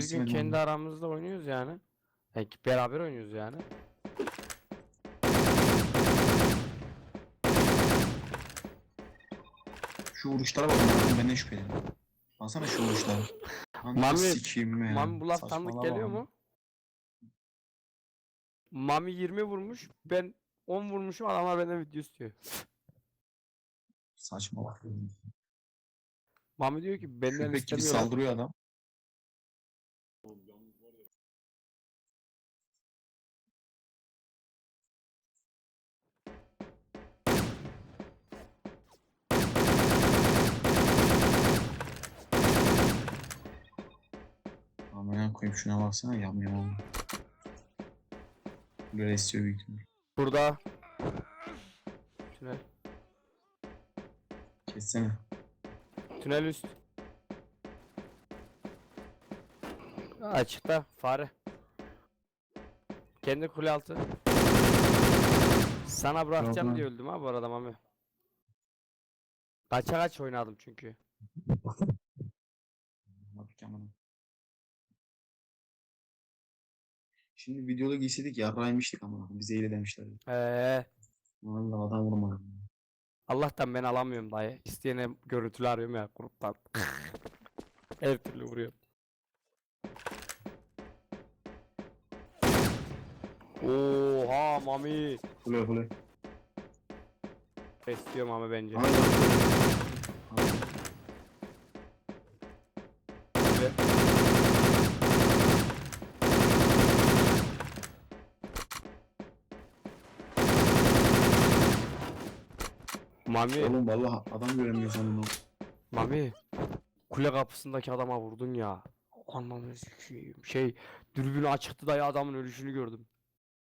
gün istemedim kendi onu. aramızda oynuyoruz yani. Yani beraber oynuyoruz yani. Şu vuruşlara bak. Benden şüpheleniyor. Baksana şu vuruşlara. Mami- sikeyim ya. Mami bu laf tanıdık geliyor mu? Mami 20 vurmuş. Ben 10 vurmuşum. Adamlar benden video istiyor. Saçma bak. Mami diyor ki benden gibi istemiyorlar. saldırıyor adam. Koyayım şuna baksana yapmıyorum onu. Böyle istiyor büyük ihtimal. Burada. Tünel. Kessene. Tünel üst. Açıkta fare. Kendi kule altı. Sana bırakacağım lan. diye öldüm ha bu arada Mami. Kaça kaç oynadım çünkü. Bak amına. Şimdi videoda giyseydik yarraymıştık ama bize eyle demişler. Ee, Vallahi adam vurmadı. Allah'tan ben alamıyorum dayı. İsteyene görüntülü arıyorum ya gruptan. Her türlü vuruyor. Oha Mami. Kule kule. Besliyor Mami bence. Hayır. Kule. Mami. Oğlum vallahi adam göremiyor sandım. Mami. Kule kapısındaki adama vurdun ya. Anlamı. Şey dürbünü açıktı dayı adamın ölüşünü gördüm.